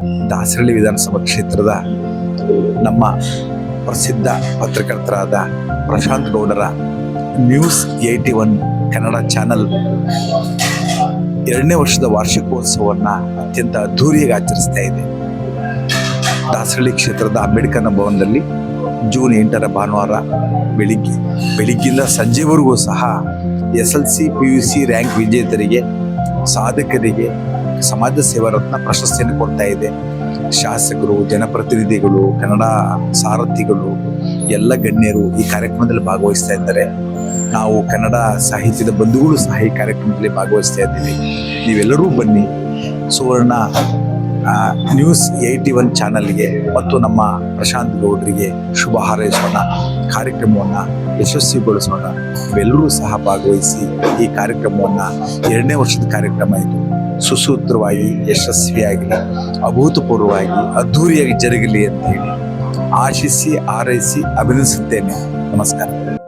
ದಾಸರಳ್ಳಿ ವಿಧಾನಸಭಾ ಕ್ಷೇತ್ರದ ನಮ್ಮ ಪ್ರಸಿದ್ಧ ಪತ್ರಕರ್ತರಾದ ಪ್ರಶಾಂತ್ ಗೌಡರ news eighty one Kannada channel ಎರಡನೇ ವರ್ಷದ ವಾರ್ಷಿಕೋತ್ಸವವನ್ನು ಅತ್ಯಂತ ಅದ್ಧೂರಿಯಾಗಿ ಆಚರಿಸ್ತಾ ಇದೆ. ದಾಸರಳ್ಳಿ ಕ್ಷೇತ್ರದ ಅಂಬೇಡ್ಕರ್ನ ಭವನದಲ್ಲಿ ಜೂನ್ ಎಂಟರ ಭಾನುವಾರ ಬೆಳಿಗ್ಗೆ ಬೆಳಿಗ್ಗಿಂದ ಸಂಜೆವರೆಗೂ ಸಹ S L C P U C rank ವಿಜೇತರಿಗೆ, ಸಾಧಕರಿಗೆ ಸಮಾಜ ಸೇವಾ ರತ್ನ ಪ್ರಶಸ್ತಿಯನ್ನು ಕೊಡ್ತಾ ಇದೆ. ಶಾಸಕರು, ಜನಪ್ರತಿನಿಧಿಗಳು, ಕನ್ನಡ ಸಾರಥಿಗಳು, ಎಲ್ಲ ಗಣ್ಯರು ಈ ಕಾರ್ಯಕ್ರಮದಲ್ಲಿ ಭಾಗವಹಿಸ್ತಾ ಇದ್ದಾರೆ. ನಾವು ಕನ್ನಡ ಸಾಹಿತ್ಯದ ಬಂಧುಗಳು ಸಹ ಈ ಕಾರ್ಯಕ್ರಮದಲ್ಲಿ ಭಾಗವಹಿಸ್ತಾ ಇದ್ದೀವಿ. ನೀವೆಲ್ಲರೂ ಬನ್ನಿ. ಸುವರ್ಣ ನ್ಯೂಸ್ ಏಯ್ಟಿ ಒನ್ ಚಾನಲ್ಗೆ ಮತ್ತು ನಮ್ಮ ಪ್ರಶಾಂತ್ ಗೌಡ್ರಿಗೆ ಶುಭ ಹಾರೈಸೋಣ. ಕಾರ್ಯಕ್ರಮವನ್ನು ಯಶಸ್ವಿಗೊಳಿಸೋಣ. ಇವೆಲ್ಲರೂ ಸಹ ಭಾಗವಹಿಸಿ ಈ ಕಾರ್ಯಕ್ರಮವನ್ನು ಎರಡನೇ ವರ್ಷದ ಕಾರ್ಯಕ್ರಮ ಇದು. ಸುಸೂತ್ರವಾಗಿ ಯಶಸ್ವಿಯಾಗಲಿ ಅಭೂತಪೂರ್ವವಾಗಿ ಅದ್ಧೂರಿಯಾಗಿ ಜರುಗಲಿ ಅಂತ ಹೇಳಿ ಆಶಿಸಿ ಹಾರೈಸಿ ಅಭಿನಂದಿಸುತ್ತೇನೆ. ನಮಸ್ಕಾರ.